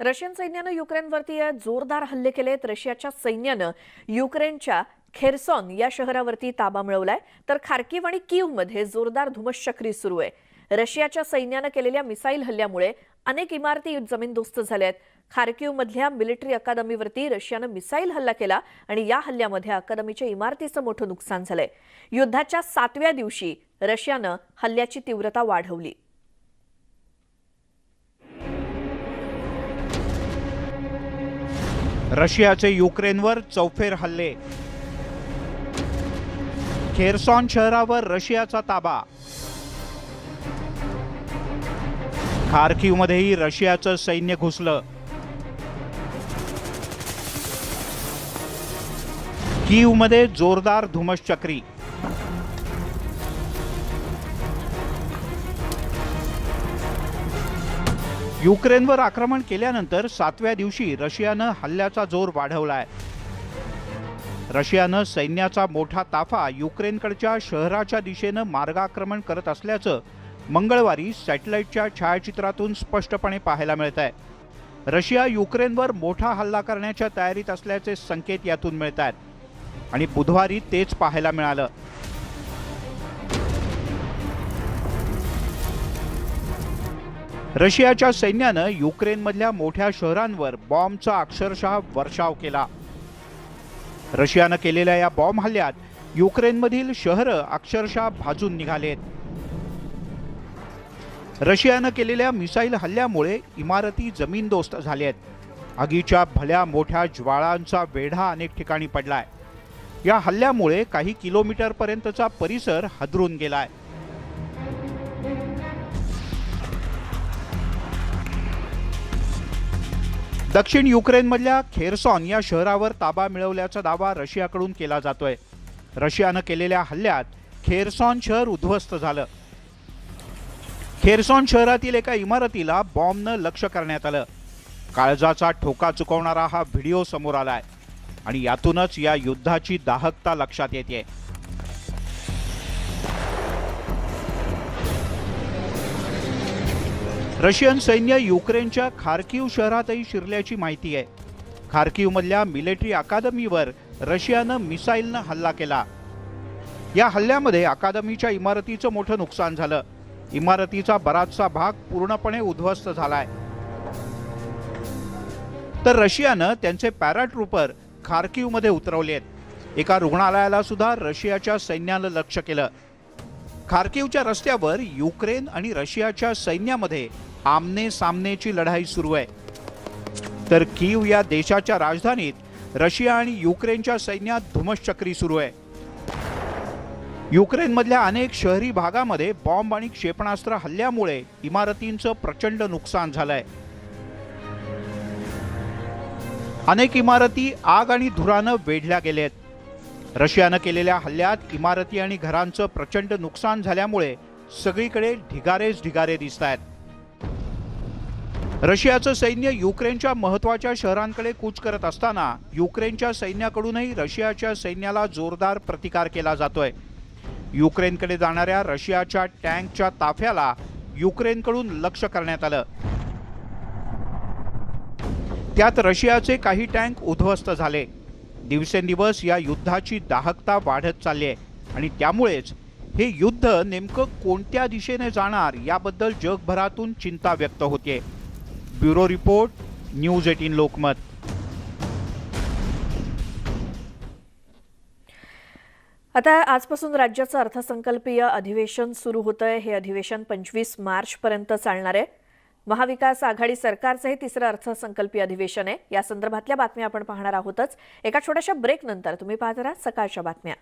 Russian सैन्यानं युक्रेनवरती जोरदार हल्ले केलेत. रशियाच्या सैन्यानं युक्रेनच्या खेरसॉन या शहरावरती ताबा मिळवलाय. तर खार्किव आणि कीवमध्ये जोरदार धुमश्चक्री सुरू आहे. रशियाच्या सैन्यानं केलेल्या मिसाईल हल्ल्यामुळे अनेक इमारती जमीनदोस्त झाल्या आहेत खार्किवमधल्या मिलिटरी अकादमीवरती रशियानं मिसाईल हल्ला केला आणि या हल्ल्यामध्ये अकादमीच्या इमारतीचं मोठं नुकसान झालंय. युद्धाच्या सातव्या दिवशी रशियानं हल्ल्याची तीव्रता वाढवली. रशियाचे युक्रेनवर चौफेर हल्ले. खेरसॉन शहरावर रशियाचा ताबा. खार्किवमध्येही रशियाचं सैन्य घुसलं. कीवमध्ये जोरदार धुमश्चक्री. युक्रेनवर आक्रमण केल्यानंतर सातव्या दिवशी रशियानं हल्ल्याचा जोर वाढवलाय. रशियानं सैन्याचा मोठा ताफा युक्रेनकडच्या शहराच्या दिशेनं मार्गाक्रमण करत असल्याचं मंगळवारी सॅटेलाईटच्या छायाचित्रातून स्पष्टपणे पाहायला मिळत आहे रशिया युक्रेनवर मोठा हल्ला करण्याच्या तयारीत असल्याचे संकेत यातून मिळत आहेत आणि बुधवारी तेच पाहायला मिळालं. रशियाच्या सैन्यानं युक्रेनमधल्या मोठ्या शहरांवर बॉम्बचा अक्षरशः वर्षाव केला. रशियानं केलेल्या या बॉम्ब हल्ल्यात युक्रेनमधील शहरं अक्षरशः भाजून निघालेत. रशियानं केलेल्या मिसाईल हल्ल्यामुळे इमारती जमीनदोस्त झाल्यात आगीच्या भल्या मोठ्या ज्वाळांचा वेढा अनेक ठिकाणी पडलाय. या हल्ल्यामुळे काही किलोमीटरपर्यंतचा परिसर हादरून गेलाय. दक्षिण युक्रेनमधल्या खेरसॉन या शहरावर ताबा मिळवल्याचा दावा रशियाकडून केला जातोय. रशियानं केलेल्या हल्ल्यात खेरसॉन शहर उद्ध्वस्त झालं. खेरसॉन शहरातील एका इमारतीला बॉम्बनं लक्ष करण्यात आलं. काळजाचा ठोका चुकवणारा हा व्हिडिओ समोर आलाय आणि यातूनच या युद्धाची दाहकता लक्षात येते रशियन सैन्य युक्रेनच्या खार्किव शहरातही शिरल्याची माहिती आहे. खार्किवमधल्या मिलिटरी अकादमीवर रशियानं मिसाईलनं हल्ला केला. या हल्ल्यामध्ये अकादमीच्या इमारतीचं मोठं नुकसान झालं. इमारतीचा बराचसा भाग पूर्णपणे उद्ध्वस्त झालाय. तर रशियानं त्यांचे पॅराट्रूपर खार्किवमध्ये आहेत एका रुग्णालयाला सुद्धा रशियाच्या सैन्यानं लक्ष केलं. खार्किवच्या रस्त्यावर युक्रेन आणि रशियाच्या सैन्यामध्ये आमने सामनेची लढाई सुरू आहे. तर कीव या देशाच्या राजधानीत रशिया आणि युक्रेनच्या सैन्यात धुमश्चक्री सुरू आहे. युक्रेनमधल्या अनेक शहरी भागामध्ये बॉम्ब आणि क्षेपणास्त्र हल्ल्यामुळे इमारतींचं प्रचंड नुकसान झालंय. अनेक इमारती आग आणि धुरानं वेढल्या गेलेत. रशियानं केलेल्या हल्ल्यात इमारती आणि घरांचं प्रचंड नुकसान झाल्यामुळे सगळीकडे ढिगारेच ढिगारे दिसत आहेत. रशियाचं सैन्य युक्रेनच्या महत्त्वाच्या शहरांकडे कूच करत असताना युक्रेनच्या सैन्याकडूनही रशियाच्या सैन्याला जोरदार प्रतिकार केला जातोय. युक्रेनकडे जाणाऱ्या रशियाच्या टँकच्या ताफ्याला युक्रेनकडून लक्ष करण्यात आलं. त्यात रशियाचे काही टँक उद्ध्वस्त झाले. दिवसेंदिवस या युद्धाची दाहकता वाढत चालली आहे. आणि त्यामुळेच हे युद्ध नेमकं कोणत्या दिशेने जाणार याबद्दल जगभरातून चिंता व्यक्त होते. Bureau report news eighteen Lokmat. आता आजपासून राज्याचं अर्थसंकल्पीय अधिवेशन सुरू होतं आहे हे अधिवेशन पंचवीस मार्चपर्यंत चालणार आहे. महाविकास आघाडी सरकारचं हे तिसरं अर्थसंकल्पीय अधिवेशन आहे. या संदर्भातल्या बातम्या आपण पाहणार आहोतच. एका छोट्याशा ब्रेकनंतर तुम्ही पाहत राहा सकाळच्या बातम्या.